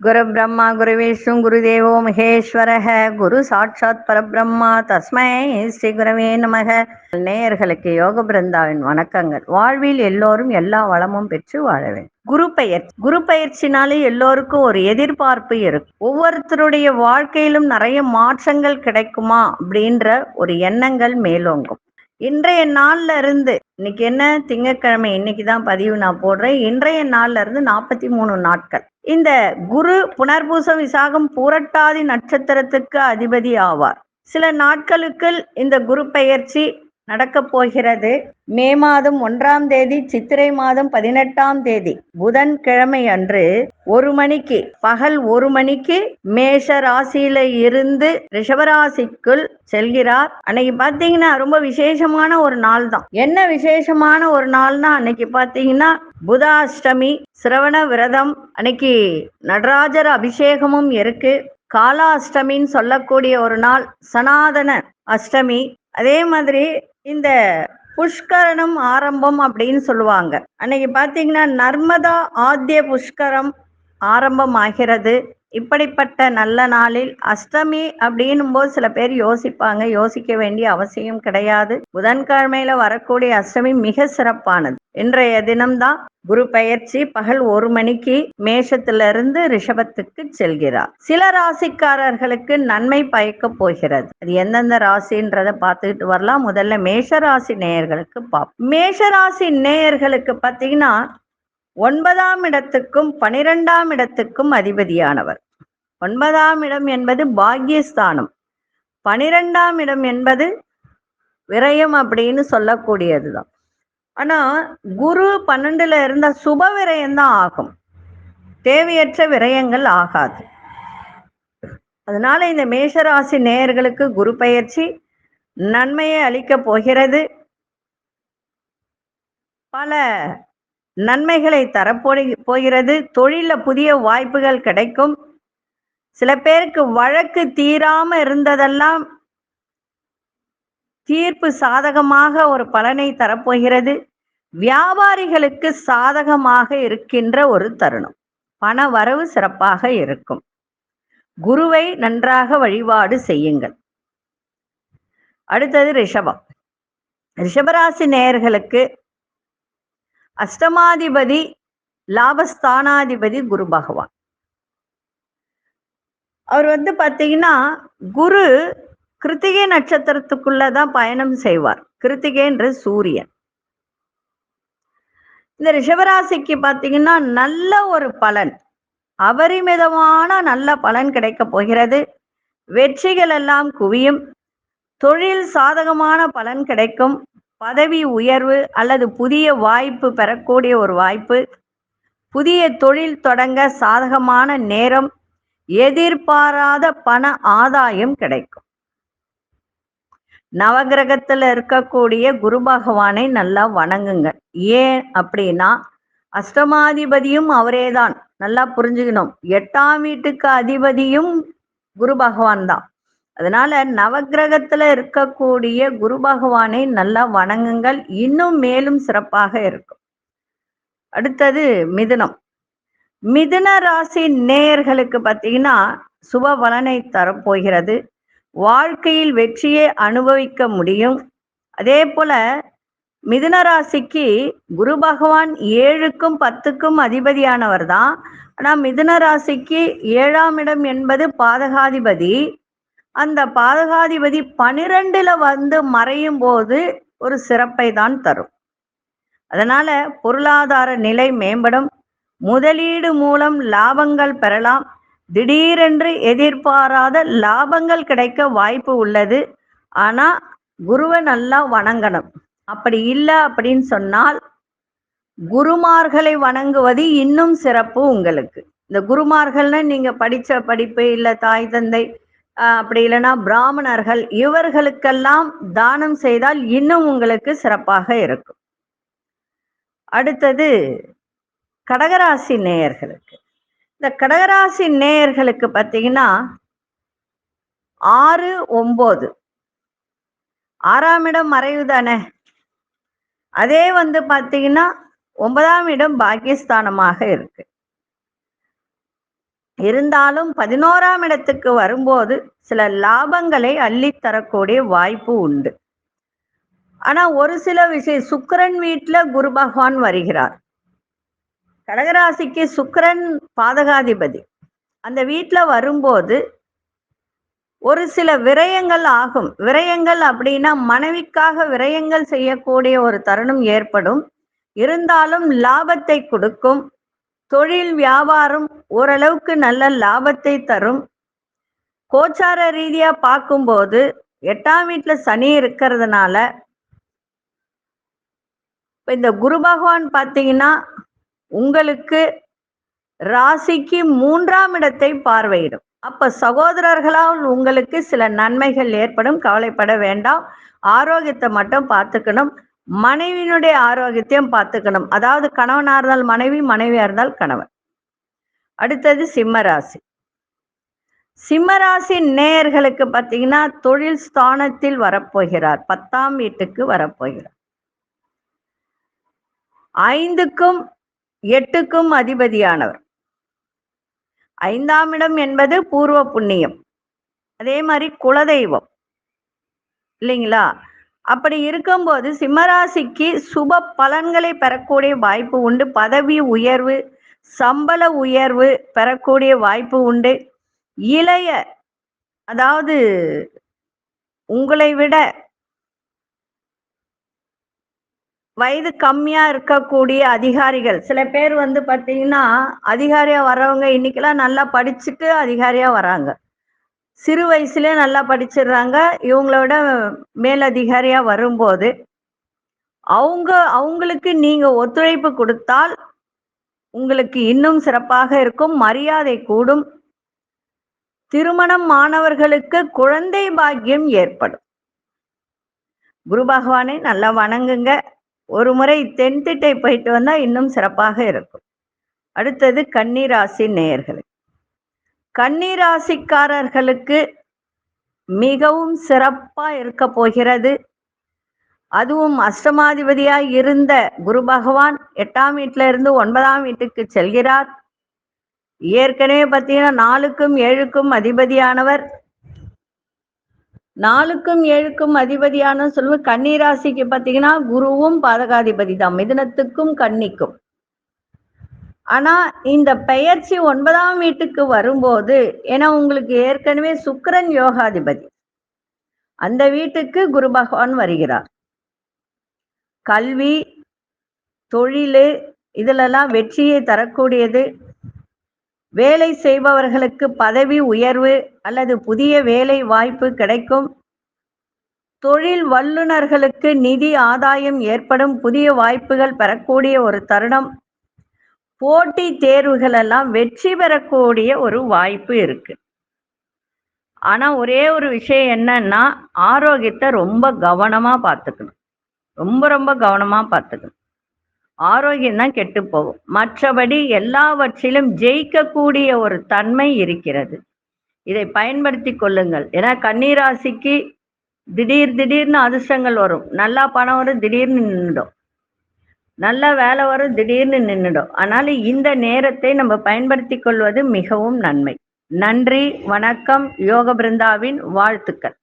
குரு பிரம்மா குரு விஷ்ணு குரு தேவோ மகேஸ்வரக குரு சாட்சாத் பரபிரம்மா தஸ்மை ஸ்ரீ குரவே நமக. நேயர்களுக்கு யோக பிருந்தாவின் வணக்கங்கள். வாழ்வில் எல்லோரும் எல்லா வளமும் பெற்று வாழவே குரு பயிற்சி குரு பயிற்சினாலே எல்லோருக்கும் ஒரு எதிர்பார்ப்பு இருக்கும். ஒவ்வொருத்தருடைய வாழ்க்கையிலும் நிறைய மாற்றங்கள் கிடைக்குமா அப்படின்ற ஒரு எண்ணங்கள் மேலோங்கும். இன்றைய நாள்ல இருந்து இன்னைக்கு என்ன? திங்கட்கிழமை இன்னைக்கு தான் பதிவு நான் போடுறேன். இன்றைய நாள்ல இருந்து நாற்பத்தி மூணு நாட்கள். இந்த குரு புனர்பூசம் விசாகம் பூரட்டாதி நட்சத்திரத்துக்கு அதிபதி ஆவார். சில நாட்களுக்கு இந்த குரு பெயர்ச்சி நடக்க போகிறது. மே மாதம் ஒன்றாம் தேதி சித்திரை மாதம் பதினெட்டாம் தேதி புதன் கிழமை அன்று ஒரு மணிக்கு பகல் ஒரு மணிக்கு மேஷ ராசியில இருந்து ரிஷபராசிக்குள் செல்கிறார். அன்னைக்கு பாத்தீங்கன்னா ரொம்ப விசேஷமான ஒரு நாள் தான். என்ன விசேஷமான ஒரு நாள்னா அன்னைக்கு பாத்தீங்கன்னா புதாஷ்டமி சிரவண விரதம் அன்னைக்கு நடராஜர் அபிஷேகமும் இருக்கு. காலாஷ்டமின்னு சொல்லக்கூடிய ஒரு நாள் சனாதன அஷ்டமி. அதே மாதிரி இந்த புஷ்கரணம் ஆரம்பம் அப்படின்னு சொல்லுவாங்க. அன்னைக்கு பார்த்தீங்கன்னா நர்மதா ஆத்திய புஷ்கரம் ஆரம்பம் ஆகிறது இப்படிப்பட்ட நல்ல நாளில் அஷ்டமி அப்படின்னும் போது சில பேர் யோசிப்பாங்க. யோசிக்க வேண்டிய அவசியம் கிடையாது. புதன்கிழமையில வரக்கூடிய அஷ்டமி மிக சிறப்பானது. இன்றைய தினம்தான் குரு பயிற்சி பகல் ஒரு மணிக்கு மேஷத்திலிருந்து ரிஷபத்துக்கு செல்கிறார். சில ராசிக்காரர்களுக்கு நன்மை பயக்க போகிறது. அது எந்தெந்த ராசின்றத பார்த்துக்கிட்டு வரலாம். முதல்ல மேஷ ராசி நேயர்களுக்கு பார்ப்போம். மேஷ ராசி நேயர்களுக்கு பார்த்தீங்கன்னா ஒன்பதாம் இடத்துக்கும் பனிரெண்டாம் இடத்துக்கும் அதிபதியானவர். ஒன்பதாம் இடம் என்பது பாக்யஸ்தானம். பனிரெண்டாம் இடம் என்பது விரயம் அப்படின்னு சொல்லக்கூடியதுதான். ஆனா குரு பன்னெண்டுல இருந்தா சுப விரயம்தான் ஆகும். தேவையற்ற விரயங்கள் ஆகாது. அதனால இந்த மேஷராசி நேயர்களுக்கு குரு பயிற்சி நன்மையை அளிக்க போகிறது. பல நன்மைகளை தரப்போடி போகிறது. தொழில புதிய வாய்ப்புகள் கிடைக்கும். சில பேருக்கு வழக்கு தீராம இருந்ததெல்லாம் தீர்ப்பு சாதகமாக ஒரு பலனை தரப்போகிறது. வியாபாரிகளுக்கு சாதகமாக இருக்கின்ற ஒரு தருணம். பண வரவு சிறப்பாக இருக்கும். குருவை நன்றாக வழிபாடு செய்யுங்கள். அடுத்தது ரிஷபம். ரிஷபராசி நேயர்களுக்கு அஷ்டமாதிபதி லாபஸ்தானாதிபதி குரு பகவான். அவர் வந்து பார்த்தீங்கன்னா குரு கிருத்திகை நட்சத்திரத்துக்குள்ளதான் பயணம் செய்வார். கிருத்திகைன்ற சூரியன். இந்த ரிஷபராசிக்கு பார்த்தீங்கன்னா நல்ல ஒரு பலன். அபரிமிதமான நல்ல பலன் கிடைக்க போகிறது. வெற்றிகள் எல்லாம் குவியும். தொழில் சாதகமான பலன் கிடைக்கும். பதவி உயர்வு அல்லது புதிய வாய்ப்பு பெறக்கூடிய ஒரு வாய்ப்பு புதிய தொழில் தொடங்க சாதகமான நேரம் எதிர்பாராத பண ஆதாயம் கிடைக்கும். நவகிரகத்துல இருக்கக்கூடிய குரு பகவானை நல்லா வணங்குங்க. ஏன் அப்படின்னா அஷ்டமாதிபதியும் அவரேதான். நல்லா புரிஞ்சுக்கணும். எட்டாம் வீட்டுக்கு அதிபதியும் குரு பகவான் தான். அதனால நவகிரகத்துல இருக்கக்கூடிய குரு பகவானை நல்லா வணங்குங்கள். இன்னும் மேலும் சிறப்பாக இருக்கும். அடுத்தது மிதுனம். மிதுன ராசி நேயர்களுக்கு பார்த்தீங்கன்னா சுப பலனை தரப்போகிறது. வாழ்க்கையில் வெற்றியை அனுபவிக்க முடியும். அதே போல மிதுன ராசிக்கு குரு பகவான் ஏழுக்கும் பத்துக்கும் அதிபதியானவர் தான். ஆனால் மிதுன ராசிக்கு ஏழாம் இடம் என்பது பாதகாதிபதி. அந்த பாதகாதிபதி பனிரெண்டுல வந்து மறையும் போது ஒரு சிறப்பை தான் தரும். அதனால பொருளாதார நிலை மேம்படும். முதலீடு மூலம் லாபங்கள் பெறலாம். திடீரென்று எதிர்பாராத லாபங்கள் கிடைக்க வாய்ப்பு உள்ளது. ஆனா குருவை நல்லா வணங்கணும். அப்படி இல்லை அப்படின்னு சொன்னால் குருமார்களை வணங்குவது இன்னும் சிறப்பு உங்களுக்கு. இந்த குருமார்கள்னு நீங்க படிச்ச படிப்பு இல்ல தாய் தந்தை அப்படி இல்லைன்னா பிராமணர்கள் இவர்களுக்கெல்லாம் தானம் செய்தால் இன்னும் உங்களுக்கு சிறப்பாக இருக்கும். அடுத்தது கடகராசி நேயர்களுக்கு. இந்த கடகராசி நேயர்களுக்கு பார்த்தீங்கன்னா ஆறு ஒம்பது. ஆறாம் இடம் மறைவு தானே அதே வந்து பார்த்தீங்கன்னா ஒன்பதாம் இடம் பாகிஸ்தானமாக இருக்கு. இருந்தாலும் பதினோராம் இடத்துக்கு வரும்போது சில லாபங்களை அள்ளித்தரக்கூடிய வாய்ப்பு உண்டு. ஆனா ஒரு சில விஷயம் சுக்கரன் வீட்டுல குரு பகவான் வருகிறார். கடகராசிக்கு சுக்கரன் பாதகாதிபதி. அந்த வீட்டுல வரும்போது ஒரு சில விரயங்கள் ஆகும். விரயங்கள் அப்படின்னா மனைவிக்காக விரயங்கள் செய்யக்கூடிய ஒரு தருணம் ஏற்படும். இருந்தாலும் லாபத்தை கொடுக்கும். தொழில் வியாபாரம் ஓரளவுக்கு நல்ல லாபத்தை தரும். கோச்சார ரீதியா பார்க்கும்போது எட்டாம் வீட்டுல சனி இருக்கிறதுனால இப்ப இந்த குரு பகவான் பார்த்தீங்கன்னா உங்களுக்கு ராசிக்கு மூன்றாம் இடத்தை பார்வையிடும். அப்ப சகோதரர்களால் உங்களுக்கு சில நன்மைகள் ஏற்படும். கவலைப்பட வேண்டாம். ஆரோக்கியத்தை மட்டும் பார்த்துக்கணும். மனைவியினுடைய ஆரோக்கியத்தையும் பார்த்துக்கணும். அதாவது கணவனா இருந்தால் மனைவி மனைவியா இருந்தால் கணவன். அடுத்தது சிம்மராசி சிம்மராசி நேயர்களுக்கு பார்த்தீங்கன்னா தொழில் ஸ்தானத்தில் வரப்போகிறார். பத்தாம் வீட்டுக்கு வரப்போகிறார். ஐந்துக்கும் எட்டுக்கும் அதிபதியானவர். ஐந்தாம் இடம் என்பது பூர்வ புண்ணியம். அதே மாதிரி குலதெய்வம். இல்லைங்களா? அப்படி இருக்கும்போது சிம்மராசிக்கு சுப பலன்களை பெறக்கூடிய வாய்ப்பு உண்டு. பதவி உயர்வு சம்பள உயர்வு பெறக்கூடிய வாய்ப்பு உண்டு. இளைய அதாவது உங்களை விட வயது கம்மியா இருக்கக்கூடிய அதிகாரிகள் சில பேர் வந்து பார்த்தீங்கன்னா அதிகாரியா வர்றவங்க இன்னைக்கெல்லாம் நல்லா படிச்சுட்டு அதிகாரியா வராங்க. சிறு வயசுலேயே நல்லா படிச்சிடுறாங்க. இவங்களோட மேலதிகாரியா வரும்போது அவங்க அவங்களுக்கு நீங்க ஒத்துழைப்பு கொடுத்தால் உங்களுக்கு இன்னும் சிறப்பாக இருக்கும். மரியாதை கூடும். திருமணம் மாணவர்களுக்கு குழந்தை பாக்கியம் ஏற்படும். குரு பகவானை நல்லா வணங்குங்க. ஒரு முறை தென்திட்டை போயிட்டு வந்தா இன்னும் சிறப்பாக இருக்கும். அடுத்தது கன்னிராசி நேயர்களுக்கு கன்னிராசிக்காரர்களுக்கு மிகவும் சிறப்பா இருக்க போகிறது. அதுவும் அஷ்டமாதிபதியாய் இருந்த குரு பகவான் எட்டாம் வீட்டுல இருந்து ஒன்பதாம் வீட்டுக்கு செல்கிறார். ஏற்கனவே பார்த்தீங்கன்னா நாலுக்கும் ஏழுக்கும் அதிபதியானவர். நாலுக்கும் ஏழுக்கும் அதிபதியான சொல்லுவது கன்னிராசிக்கு பார்த்தீங்கன்னா குருவும் பாதகாதிபதி தான் மிதுனத்துக்கும் கன்னிக்கும். ஆனா இந்த பெயர்ச்சி ஒன்பதாம் வீட்டுக்கு வரும்போது ஏன்னா உங்களுக்கு ஏற்கனவே சுக்கரன் யோகாதிபதி. அந்த வீட்டுக்கு குரு பகவான் வருகிறார். கல்வி தொழில் இதிலெல்லாம் வெற்றியை தரக்கூடியது. வேலை செய்பவர்களுக்கு பதவி உயர்வு அல்லது புதிய வேலை வாய்ப்பு கிடைக்கும். தொழில் வல்லுநர்களுக்கு நிதி ஆதாயம் ஏற்படும் புதிய வாய்ப்புகள் பெறக்கூடிய ஒரு தருணம். போட்டி தேர்வுகள் எல்லாம் வெற்றி பெறக்கூடிய ஒரு வாய்ப்பு இருக்கு. ஆனா ஒரே ஒரு விஷயம் என்னன்னா ஆரோக்கியத்தை ரொம்ப கவனமா பார்த்துக்கணும். ரொம்ப ரொம்ப கவனமா பார்த்துக்கணும். ஆரோக்கியம் தான் கெட்டு போகும். மற்றபடி எல்லாவற்றிலும் ஜெயிக்கக்கூடிய ஒரு தன்மை இருக்கிறது. இதை பயன்படுத்தி கொள்ளுங்கள். ஏன்னா கன்னிராசிக்கு திடீர் திடீர்னு அதிர்ஷ்டங்கள் வரும். நல்லா பணம் வரும் திடீர்னு நின்றுடும். நல்ல வேலை வரும் திடீர்னு நின்றுடும் அதனால இந்த நேரத்தை நம்ம பயன்படுத்தி கொள்வது மிகவும் நன்மை. நன்றி வணக்கம் யோக பிருந்தாவின் வாழ்த்துக்கள்.